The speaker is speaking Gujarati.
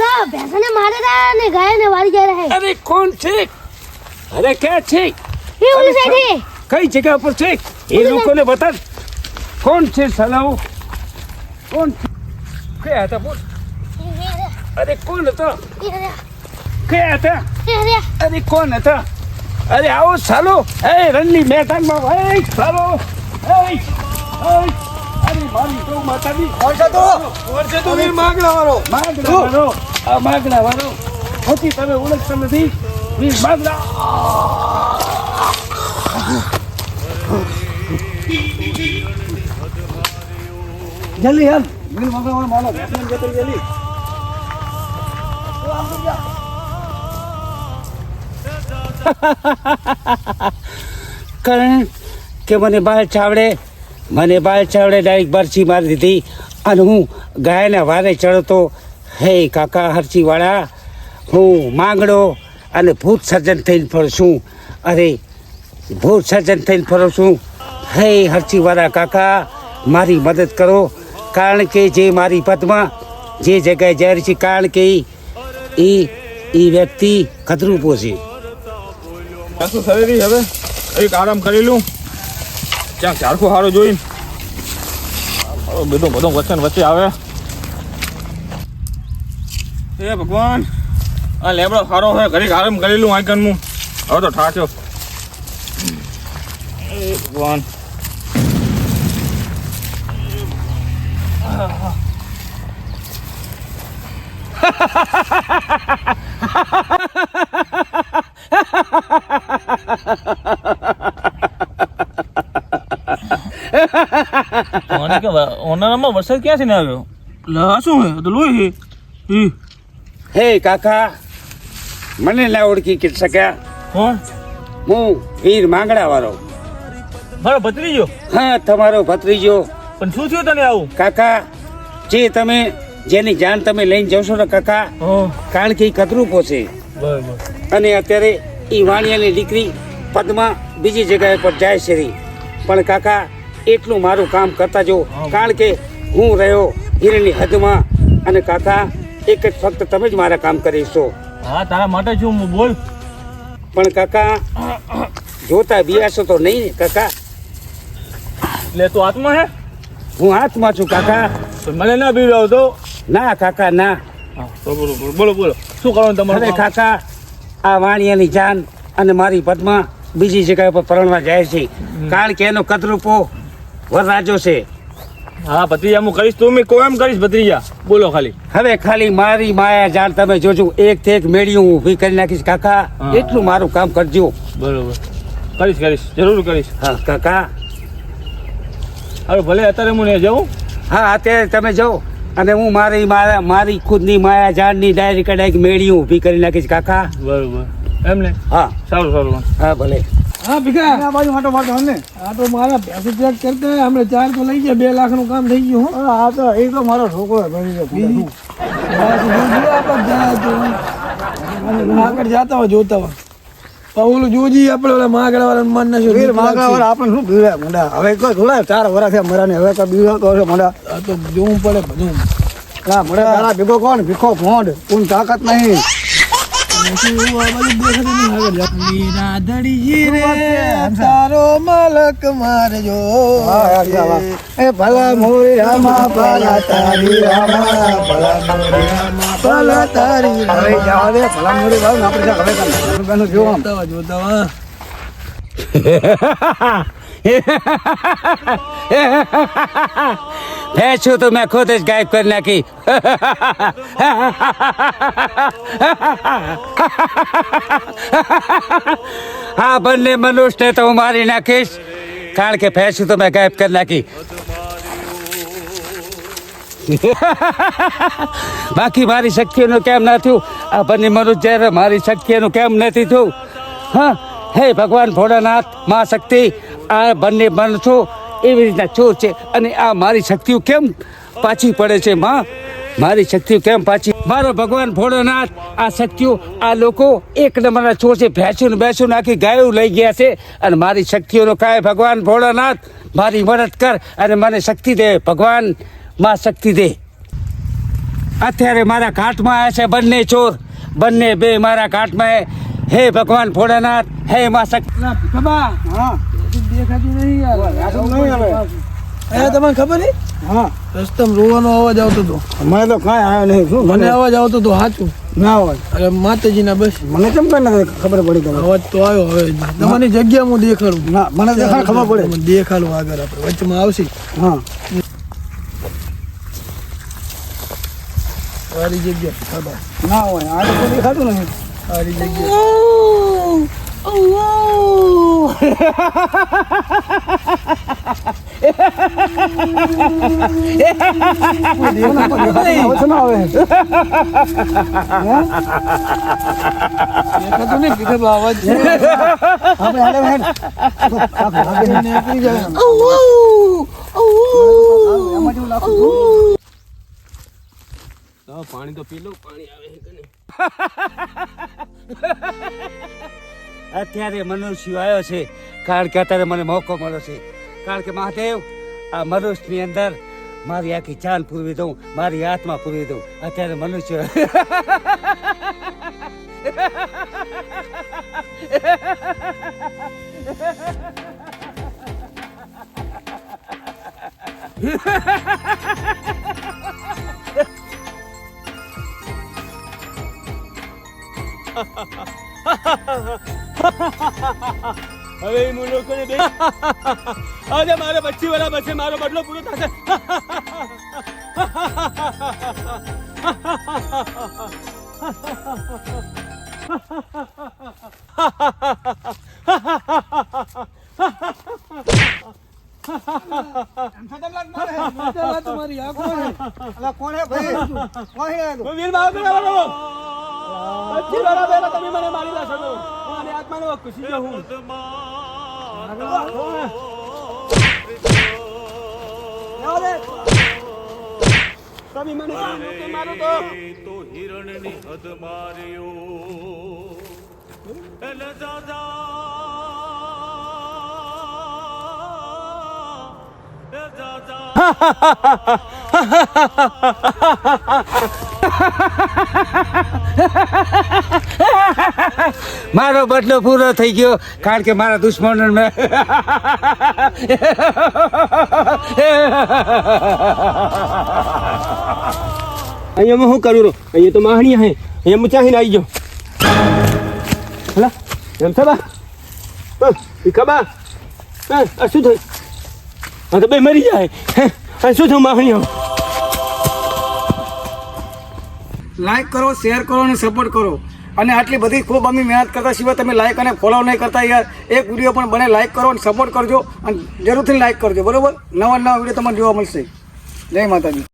પેલા ભેંસને મારે રહ્યા ને ગાયને વાળી જાય રહ્યા અરે કોણ છે? અરે ક્યાં છે? એ ઓલી સાઈડ. હે કઈ જગ્યા પર છે? એ લોકોને બતા કોણ છે સલાઓ કોણ? કયા હતા બોલ. અરે કોણ હતા? કયા હતા? અરે કોણ હતા? અરે આવો સાલો. એ રણની મેદાનમાં એ સાલો. એ અરે મારી ગૌ માતાની વર્ષે તો વીર માંગલા વાળો. માગણા વાળો. આ માગલા વાળો. હોતી તમે ઓળખતા નથી. વીર માગલા જલ્દી યાર વીર માંગલા વાળો માલો ભેંસને જતો જલ્દી કારણ કે મને બાળ ચાવડે, મને બાળ ચાવડે ડાયરેક્ટ બરછી મારી દીધી અને હું ગાયના વારે ચડતો હે કાકા હરચીવાળા હું માંગડો અને ભૂત સર્જન થઈને ફરું છું. અરે, ભૂત સર્જન થઈને ફરું છું. હે હરચીવાળા કાકા, મારી મદદ કરો. કારણ કે જે મારી પદમાં, જે જગ્યાએ જાય છે, કારણ કે એ એ વ્યક્તિ ખતરૂપો છે હવે? એક આરામ કરી લઉં. ક્યાંક ઝાડખું સારું જોઈ. બધું બધું વચન વચ્ચે આવે. હે ભગવાન. આ લેબડો સારો હોય ઘડીક આરામ કરી લઉં આઈકનનું હવે તો ઠાક્યો. હે ભગવાન. ઓને કે ઓનારામાં વરસાદ ક્યાંથી ને આવ્યો? લે આ શું હે તો લોહી હે. ઈ હે કાકા મને ના ઓળખી કે શક્યા કોણ? હું વીર માંગડા વાળો મારો ભત્રીજો? હા તમારો ભત્રીજો. પણ શું થયું તને આવું? કાકા જે તમે જેની જાન તમે લઈને જશો ને કાકા કારણ કે એ પોસે અને અત્યારે એ વાણિયાની દીકરી પદમાં બીજી જગ્યાએ પર જાય છે. પણ કાકા એટલું મારું કામ કરતા જો. કારણ કે હું રહ્યો હીરની હદમાં. અને કાકા એક જ ફક્ત તમે જ મારા કામ કરીશો હા તારા માટે છું હું બોલ. પણ કાકા જોતા બિયાશો તો નહીં કાકા. લે તું આત્મા હે? હું હાથમાં છું કાકા. મને ના બીવડાવ તો ના કાકા ના. હા બોલો બોલો બોલો બોલો. શું કરવાનું તમારે કાકા આ વાણિયાની જાન અને મારી પદ્મા બીજી જગ્યા પર પરણવા જાય છે. કારણ કે એનો કદરૂપો વરરાજો છે. હા ભત્રીજા હું કરીશ તું મેં કોઈ એમ કરીશ ભત્રીજા. બોલો ખાલી. હવે ખાલી મારી માયા જાણ તમે જોજો એક થી એક મેળી હું ઊભી કરી નાખીશ. કાકા. એટલું મારું કામ કરજો. બરોબર. કરીશ કરીશ જરૂર કરીશ. હા કાકા. હવે ભલે અત્યારે હું નહીં જાઉં. હા અત્યારે તમે જાઓ. અને હું મારી મારા મારી ખુદની માયા જાણની ડાયરી કડાઈ મેળ્યું ઊભી કરી નાખીશ કાકા. બરોબર. એમ ને? હા. સારું સારું. હા ભલે. હા ભીખા. આ બાજુ માટો માટો હને આ તો મારા ભેંસો ચેક કરતા હોય, ચાર તો લઈ ગયા બે લાખનું કામ થઈ ગયું હા. આ તો એ તો મારો છોકરો આગળ જતા હોય જોતા હોય. ઓલું જોજી આપણે ઓલા માગડા વાળા મન ના વીર વાળા આપણે શું પીવે મોઢા હવે કોઈ થોડા ચાર વર્ષ થયા મરાને હવે કોઈ બીજો તો છે આ તો જોવું પડે બધું. મોઢા તારા ભીખો કોણ? ભીખો ભોંડ કોણ તાકાત નહીં. તારો મલક મારજો. એ ભલા મોરી રામા ભલા તારી રામા ભલા મોરી રામા ભલા તારી હવે જવા દે ભલા મોરી વાળું આપણે હવે કામ જો આમ જોતા જોતા. ભેંસું તો મેં ખુદ જ ગાયબ કરી નાખી? હા, બંને મનુષ્યને તો હું મારી નાખીશ. કારણ કે ભેંસું તો મેં ગાયબ કરી નાખી. બાકી મારી શક્તિનું કેમ ના થયું? આ બંને મનુષ્ય મારી શક્તિનું કેમ નથી થયું? હા, હે ભગવાન ભોળાનાથ મા શક્તિ આ બંને મનુષ્યો એવી રીતના ચોર છે અને આ મારી શક્તિઓ કેમ પાછી પડે છે, માં? મારી શક્તિઓ કેમ પાછી? મારો ભગવાન ભોળોનાથ, આ શક્તિઓ, આ લોકો એક નંબરના ચોર છે ભેંસું ભેંસું નાખી ગાયું લઈ ગયા છે. અને મારી શક્તિઓનો કાય ભગવાન ભોળોનાથ, મારી મદદ કર અને મને શક્તિ દે, ભગવાન, માં શક્તિ દે. અત્યારે મારા ઘાટમાં આવ્યા છે બંને ચોર. બંને બે મારા ઘાટમાં હે ભગવાન ભોળાનાથ હે માં શક્તિ ના હા. દેખાતી નહીં યાર. નહીં આવે. એ તમને ખબર નહીં? હા. રસ્તામાં રોવાનો અવાજ આવતો હતો. મને તો કાંઈ આવ્યો નહીં. શું મને અવાજ આવતો હતો સાચું. ના અવાજ અરે માતાજીના બસ. મને કેમ કઈ ના ખબર પડી તમને અવાજ તો આવ્યો હવે. તમારી જગ્યા હું દેખાડું. ના મને દેખાડ ખબર પડે. દેખાડું આગળ આપણે. વચમાં આવશે. હા. સારી જગ્યા. ખબર. ના હોય. આ તો દેખાતું નહીં સારી જગ્યા. હતું. પાણી તો પી લો, પાણી આવે અત્યારે મનુષ્ય આવ્યો છે, કારણ કે અત્યારે મને મોકો મળ્યો છે કારણ કે મહાદેવ, આ મનુષ્યની અંદર મારી આખી ચાન પૂરવી દઉં, મારી આત્મા પૂરવી દઉં અત્યારે મનુષ્ય હવે હું લોકોને બે આજે મારે પચીસ વાળા પછી મારો બદલો પૂરો થશે. તમારી કોણ હે ભાઈ? કોણ હે વીર ભાવ કરવાનો પચીસ વર્ષ પહેલા તમે મને મારી ના શકો હું આની આત્માને ખુશી જો હું તમે મને લોકો મારો તો તો હિરણની હદ માર્યો એટલે દાદા એ મારો બદલો પૂરો થઈ ગયો કારણ કે મારા દુશ્મનો મેં અહીંયા હું કરું રો? અહીંયા તો માહણી હે. અહીંયા હું ચાહીને આવી ગયો હલા એમ બા? હા, ખબા હા આ શું થયું? હા તો બે મરી જાય. હે આ શું થયું માહણી હવે લાઈક કરો શેર કરો અને સપોર્ટ કરો. અને આટલી બધી ખૂબ અમે મહેનત કરતા સિવાય તમે લાઈક અને ફોલો નહીં કરતા યાર. એક વીડિયો પણ બને લાઈક કરો અને સપોર્ટ કરજો. અને જરૂરથી લાઈક કરજો, બરોબર? નવા નવા વીડિયો તમને જોવા મળશે. જય માતાજી.